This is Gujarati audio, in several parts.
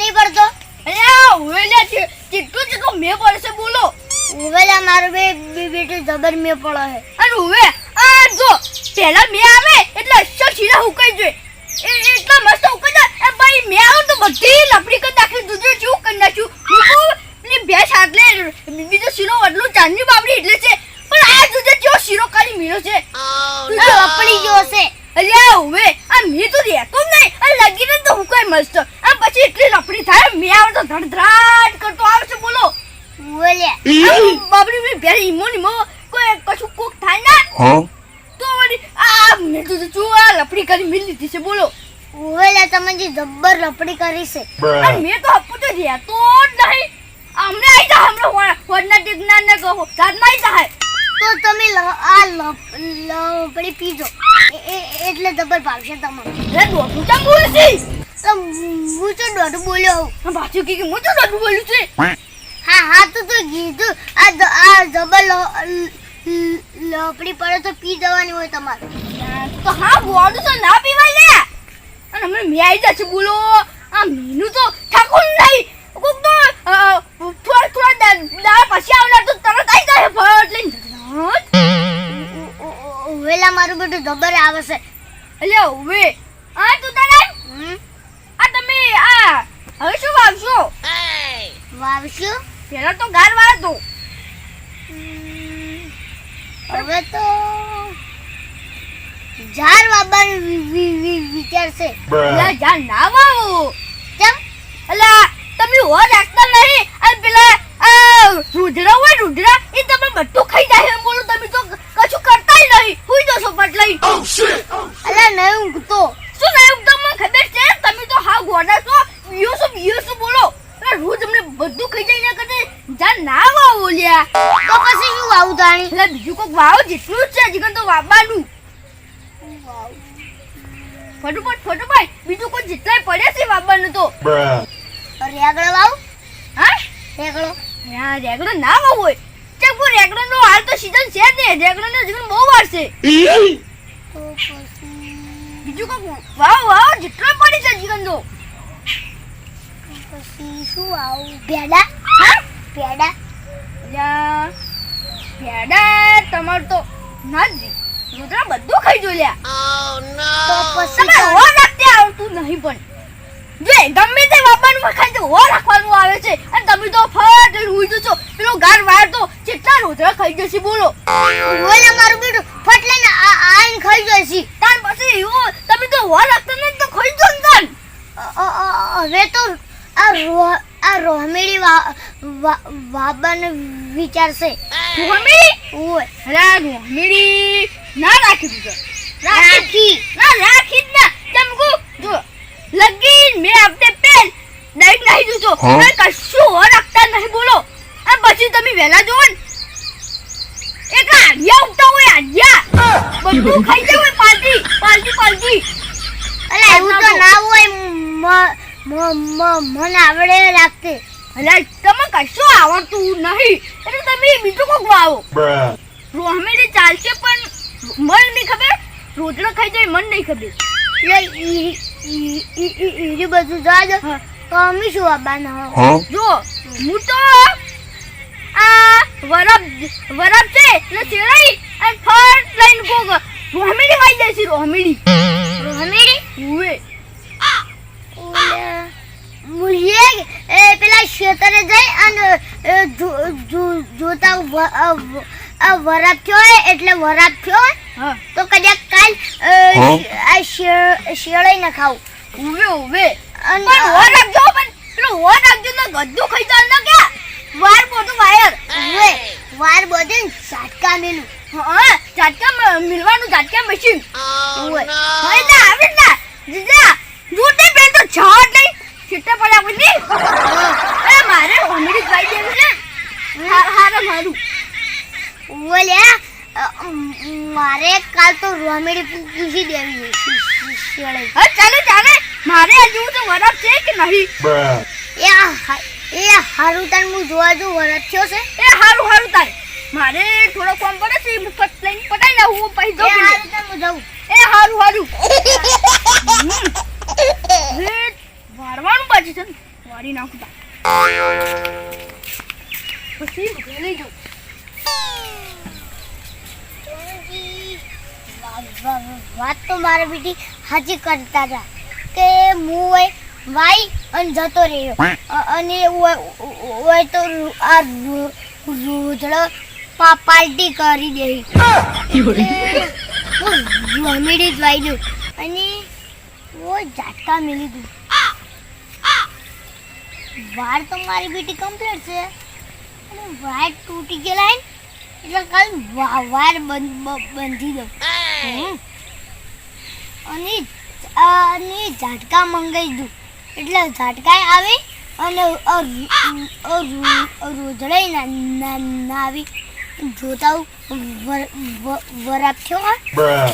નહીં પડતો. અરે ઓવેલા છે કેટલું મે પડશે બોલો. ઉવેલા મારું બે બે જબર મે પડે હે અને હવે આ જો પહેલા મે આવે એટલે અસર શીરા હુકાઈ એ એટલા મસ્ત હુકાઈ જાય. એ ભાઈ મે આવું તો બધી લપડી કર નાખી દૂધ. શું કરી નાખ્યું? હું પેલી ભેંસ આટલે બીજો શીરો એટલું ચાંદની બાબડી એટલે છે. પણ આ દૂધે કેવો શીરો કાઢી મીરો છે. અપડી ગયો છે અલ્યા હવે આ મે તો જ નહીં. આ લગીને તો હુકાઈ મસ્ત આમ પછી એટલી લપડી થાય મેં આવે તો ધડધડાટ કરતો આવે છે બોલો ઉવેલ્યા આમ બાબડી બી ભેંસ ઈમો નીમો કોઈ કશું કોક થાય ના Huh? તો વળી આ મેં તો જો આ લપડી કરી મિલ લીધી છે બોલો ઉવેલા તમે જે જબ્બર લપડી કરી છે. અને મેં તો આપું તો રહેતો જ નહીં. અમને આવી જા હમણાં વડના ટીકના ને કહો. સાતમાં આવી જાય તો તમે આ લપડી પીજો. એટલે જબ્બર ભાવશે તમને રે દોઢું ચમ બોલે છે? હું તો દોઢ બોલ્યો હું પાછું કે હું તો દોઢું બોલું છે. હા હા તો તો કીધું આ આ જબર લપડી પડે તો પી જવાની હોય તમારે. તો હા બોલું તો ના પીવાય લે અને અમે મેં આવી જશે બોલો. આ મીનું તો ઠાકોર નહીં. કોક તો થોડા થોડા દા- પછી આવનાર તો તરત આવી જાય ફટ એટલે ઉવેલા મારું બધું જબર આવે છે. અલ્યા હવે આ તું તને આ તમે આ હવે શું વાવશો? વાવશું? પેલા તો ગાર વાળતો હવે તો ઝાડ વાવવાનું વિચાર છે જા ના વાવો. કેમ? એટલે તમે હો રાખતા નહીં. અને પેલા રુદ્રા હોય રુદ્રા એ તમે બધું ખાઈ જાય એમ બોલો. તમે તો કશું કરતા નહીં. હુઈ જશો પટ લઈ એટલે નહીં ઊંઘતો. શું નહીં તમને ખબર છે. તમે તો હા ગોડા છો. બીયો શું બોલો. રોજ અમને બધું ખાઈ જાય ને કરતે જા ના વાવો લ્યા તો પછી શું વાવું તાણી એટલે બીજું કોઈક વાવો જેટલું જ છે. જીગર તો વાવવાનું. ફટોફટ ફટોફટ. બીજું કોઈ જેટલાય પડ્યા છે વાપરનું તો. રેગડો વાવ. હા? રેગડો. હા રેગડો ના વાવો હોય. ચેક બો રેગડો નો હાલ તો સીઝન છે જ નહીં રેગડો નો જીવન બહુ વાર છે. બીજું કોઈક વાવ વાવ જેટલો પડી છે જીવન તો. પછી શું આવું? પેડા હા? પેડા પેડા ભેડા તમાર તો ના જ રુદ્રા બધું ખાઈ જો લ્યા. તો પછી હો રાખતે આવતું નહીં પણ. જે ગમે તે વાપરનું ખાઈ તો હો રાખવાનું આવે છે. અને તમે તો ફટ રૂઈ જશો. પેલો ગાર વાર તો કેટલા રુદ્રા ખાઈ જશે બોલો. બોલે મારું બેટું ફટ લઈને આ ખાઈ જશે. તાર પછી એવું તમે તો હો રાખતા નહીં તો ખાઈ જો ને હવે તો આ રો આ રોહમેડી વા વિચારશે. રોહમેડી ઓય. અરે મમ્મી ના રાખી દીધો. રાખી. રાખી ના રાખી જ ના. તમકુ જો લગીન મે આપને પેન ડાઈટ નહીં દીધો. મે કશું હો રાખતા નહીં બોલો. આ પછી તમે વેલા જોવો ને. એક આડિયા ઉગતા હોય આડિયા બધું ખાઈ જાય હોય પાલટી પાલટી પાલટી અલે એવું તો ના હોય મ- મ- મ- મને આવડે રાખતે અલે તમે કશું આવડતું નહીં. એટલે તમે બીજું કોક વાવો. રોહમેડી ચાલશે પણ મન નહીં ખબર? રોટલો ખાઈ જાય મન નહીં ખબર. એટલે ઈ ઈ ઈ ઈ ઈ બધું જા દો. તો અમે શું આવવાના? જો હું તો આ વરબ વરબ છે ને ચેડાઈ અને ફટ લઈને કોક રોહમેડી ખાઈ જાય છે રોહમેડી રોહમેડી ઉવે. મુલિયે એ પેલા ખેતરે જઈ અને જોતા વરાપ થયો હોય એટલે વરાપ થયો તો કદાચ કાલ શિયાળાઈ? આ શિયાળે ન ખાવું. ઉવે ઉવે. અને પણ હો રાખજો પણ પેલો હો રાખજો ને ગદ્દુ ખાઈ જાય ના કે વાર બોધું વાયર. ઉવે વાર બધે ઝાટકા મેલું. હા ઝાટકા મિલવાનું ઝાટકા મશીન ઉવે. હવે ના આવે ના. જીજા જોતે પેન તો છાટ નહીં છિટ્ટા પડ્યા પછી અરે મારે હોમેડી ખાઈ દેવું છે હા હારા મારું. ઓલે મારે કાલ તો રોમેડી પૂછી દેવી છે ચાલો ચાલે. મારે હજુ તો વરફ છે કે નહીં? એ એ હારું તાર હું જોવા જો વરસ થયો છે. એ હારું હારું તાર મારે થોડો કોમ પડે છે હું ફટ લઈને પટાઈ ના હું પછી જો હું જાઉં. એ હારું હારું. હમ. છે પાડી નાખું પછી લઈ જાઉં. વાત તો મારે બેટી હાજી કરતા હતા કે હું હોય વાઈ અને જતો રહ્યો. અને હોય હોય તો આ રૂધડો પા કરી દે. હું જમીડી જ વાઈ દઉં. અને ઓ ઝાટકા મેલી દઉં. વાર તો મારી બેટી કમ્પ્લીટ છે. અને વાર તૂટી ગયેલા એટલે કાલ વાર બંધ બંધી દઉં. અને અને ઝાટકા મંગાવી દઉં. એટલે ઝાટકા આવે અને રોજડાઈ ના ના ના આવી. જોતા હું વરાપ થયો હા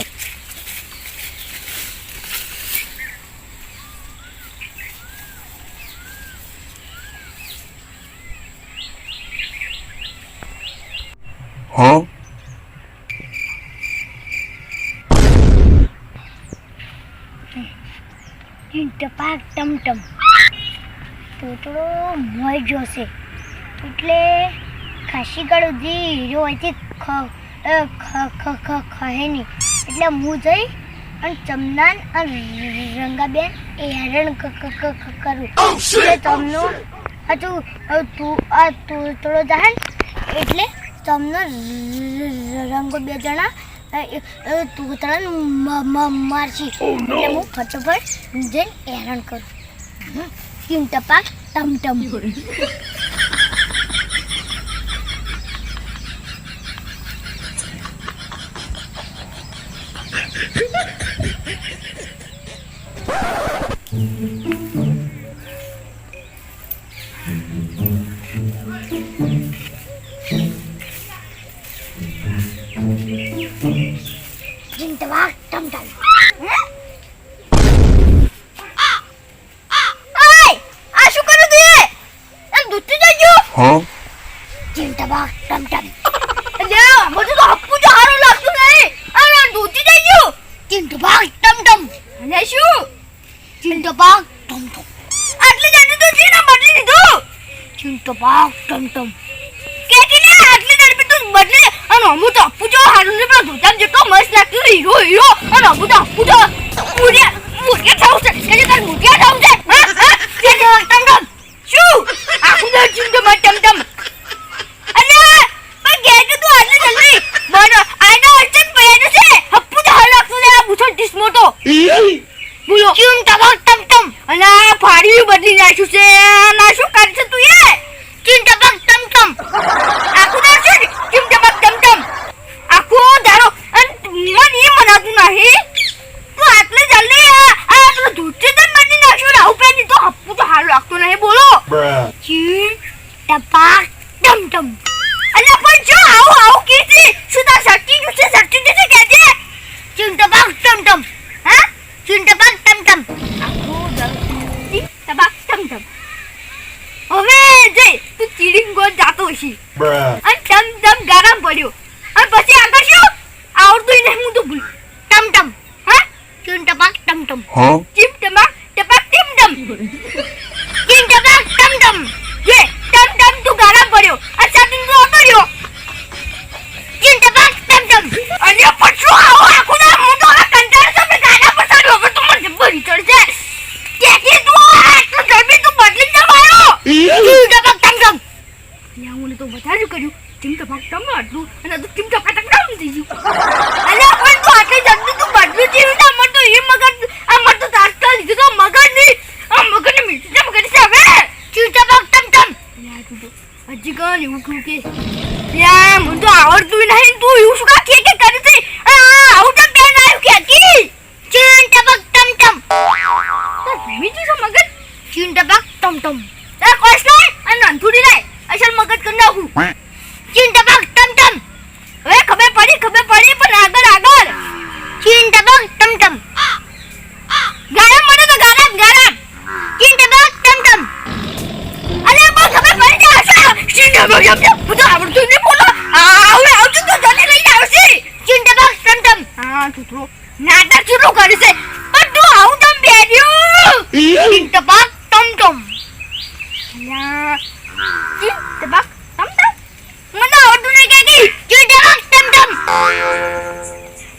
Huh? ટપાક ટમટમ તોતડો મોય જોશે એટલે ખાસી કાળો જે ખ ખ ખ ખહે નહીં એટલે હું જઈ અને ચમનાન અને રંગાબેન એ હેરણ કરું. તમનો આ તું આ તું આ તોતડો જાય એટલે તમનો રંગો બે જણા તૂતળાને મારશી. એટલે હું ફટોફટ જઈને હેરાન કરું. ટીમ ટપાક ટમ ટમ ટીમ. અને શું ટીમ ટપાક ટમ ટમ આટલી જલ્દી તો જીને બદલી દીધું ટીમ ટપાક ટમ ટમ કેટી લે આટલી જલ્દી તું બદલી અને અમુ તો હપ્પુ જો હારું ને પેલો ધોતામ જેટલો મસ્ત લાગતું હીરો હીરો અને અમુ તો હપ્પુ જો મુરિયા મુરિયા થવું છે કે તાર મુરિયા થવું છે હા હા કે જો ટમ ટમ શું આખું તો ચિંતો માં ટમ ટમ અને પણ ઘેર કે તું આટલી જલ્દી બોલો આનો અર્ચન પડ્યા છે હપ્પુ તો હારું લાગતું છે આ બુથો ટીસ્મો તો બોલો ટીમ ટપાક ટમ ટમ અને આ ફાડી બદલી નાખ્યું છે ના શું કરે છે તું એ ટીમ ટપાક ટમ ટમ આખું ના છે ટીમ ટમક ટમ ટમ આખું દારો અને મને એ મનાતું નહીં તું આટલે જલ્દી આ આ પેલું ધૂળથી તો બદલી નાખ્યું ને આવું પહેરી તો હપ્પું તો હારું લાગતું નહીં બોલો Bruh. ટીમ ટપાક ટમ ટમ અને પણ જો આવું આવું કીધી શું તાર શક્તિ નું છે શક્તિ નથી કહેજે ટીમ ટપાક ટમ ટમ હા ટીમ ટપાક ટમ ટમ આખું દારો ટીમ ટપાક ટમ ટમ હવે જઈ ચીડિંગ ગોળ જાતો હશી. અને ટમ ટમ ગરમ પડ્યો. અને પછી આગળ શું? આવડતું નહીં હું તો ભૂલ. ટમ ટમ હા? ચૂન ટપાક ટમ ટમ ચીમ ટપક ટીમ ટમ ટીમ ટપાક ટમ ટમ જે ટમ ટમ તું ગરમ પડ્યો અને સાથે તું આવતો રહ્યો ટીમ ટપાક ટમ ટમ અને પછી આવો આખું ના હું તો હવે કંટાળ છે મેં ગાડા પસાડ્યો હવે તો મને બરી ચડશે તેથી તું આટલું ઝડપી તું બદલી જ મારો ટીમ ટપાક ટમ ટમ ત્યાં મને તો વધારે કર્યું ટીમ ટપાક ટમ આટલું અને તું ટીમ ટપાક ટમ થઈ ગયું અને પણ તું આટલી જલ્દી તું બદલી જેવી ના મન તો એ મગજ આ મન તો તાત્કાલ લીધું તો મગજ નહીં આ મગજને મીઠું કેમ કરી છે હવે ટીમ ટપાક ટમ ટમ યાર તું હજી કાં એવું કહું કે, યાર, મને તો આવડતું નહીં તું, એવું શું કા, કે કરે છે? આવું તો બેન આવ્યું કે કી ટીમ ટપાક ટમ ટમ. બીજું શું મગજ? ટીમ ટપાક ટમ ટમ. Tebak, tam tam. Mana ordu nak jadi? Cuy tebak, tam tam.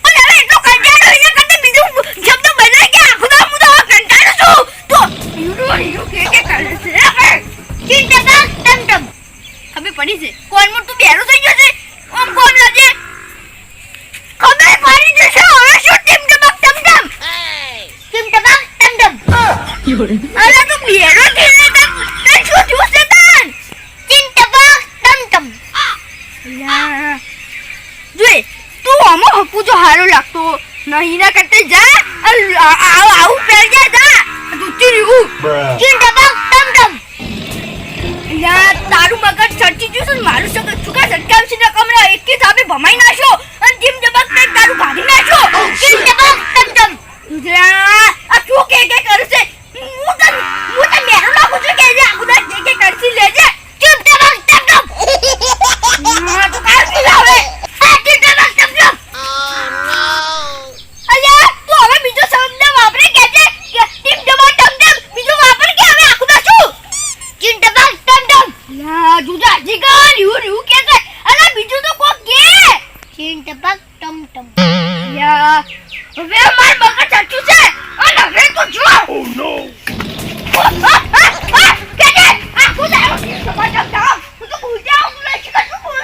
Mana weh tu kanjaro ini kata bidu jam tu banyak ya. Kuda muda kanjaro tu. Tu, yuru yuru keke kalau siapa? Cuy tebak, tam tam. Kami પડી છે કોણ મોટું બેરું થઈ ગયું છે ઓમ કોણ લાગે ખબર પડી જશે હવે શું ટીમ ટબક ટમ ટમ ટીમ ટબક ટમ ટમ અલ- આ- આ- આવું પહેર જા દૂધી રીવું. ટીમ ટપક ટમ ટમ અલ્યા તારું મગજ ચડતી ગયું છે ને મારું સગજ ચૂકા સટકાવ છે ને કમરા એક જ સામે ભમાઈ નાખો અને ટીમ જબક ને તારું ભાગી નાખો ટીમ ટપક ટમ ટમ અલ્યા, આ શું કે કે કરે છે હું તને હું તને મેરો લાગુ છું કે જે આખું દાડ જે કે કરતી લેજે ટીમ ટપક ટમ ટમ હા, તું કાલ શું લાવે આ ટીમ ટપક ટમ ટમ અલ્યા તું હવે બીજો શબ્દ વાપરે કે છે કે ટીમ જબા ટમ ટમ બીજો વાપર કે હવે આખું દાડ શું ટીમ ટપક ટમ ટમ અલ્યા જુદા હજી કર યુ યુ કે છે અને બીજું તો કોક કે ટીમ ટપક ટમ ટમ અલ્યા હવે માર મગજ ચડ્યું છે અને હવે તો જો Oh no! આ, આ, આ, આ, કે કે આખું દાડ ટીમ જબા ટમ ટમ હું તો ભૂલ જાઉં હું લઈ શીખર છું ભૂલ